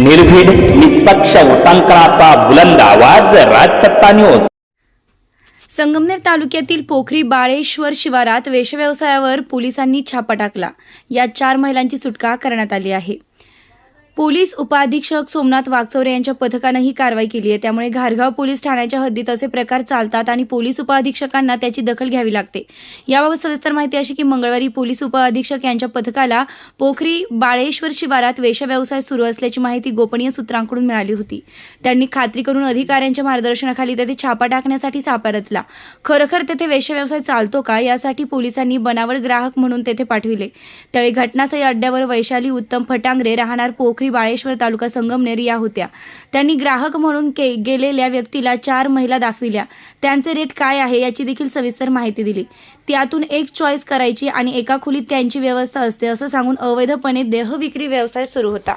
निर्भीड निष्पक्ष उटंकनाचा बुलंद आवाज राजसत्ता न्यूज संगमनेर तालुक्यातील पोखरी बाळेश्वर शिवारात वेशव्यवसायावर पोलिसांनी छापा टाकला. यात चार महिलांची सुटका करण्यात आली आहे. पोलीस उपअधीक्षक सोमनाथ वागचौरे यांच्या पथकानं ही कारवाई केली आहे. त्यामुळे घारगाव पोलीस ठाण्याच्या हद्दीत असे प्रकार चालतात आणि पोलीस उपअधीक्षकांना त्याची दखल घ्यावी लागते. याबाबत सविस्तर माहिती अशी की मंगळवारी पोलीस उपअधीक्षक यांच्या पथकाला पोखरी बाळेश्वर शिवारात वेशव्यवसाय सुरू असल्याची माहिती गोपनीय सूत्रांकडून मिळाली होती. त्यांनी खात्री करून अधिकाऱ्यांच्या मार्गदर्शनाखाली तेथे छापा टाकण्यासाठी सापा रचला. खरोखर तेथे वेशव्यवसाय चालतो का? यासाठी पोलिसांनी बनावट ग्राहक म्हणून तेथे पाठविले. त्यावेळी घटनास्थळी अड्ड्यावर वैशाली उत्तम फटांगरे राहणार पोखरी बाळेश्वर तालुका संगमनेर या होत्या. त्यांनी ग्राहक म्हणून के गेलेल्या व्यक्तीला चार महिला दाखविल्या. त्यांचे रेट काय आहे याची देखील सविस्तर माहिती दिली. त्यातून एक चॉईस करायची आणि एका खोलीत त्यांची व्यवस्था असते असं सांगून अवैधपणे देहविक्री व्यवसाय सुरू होता.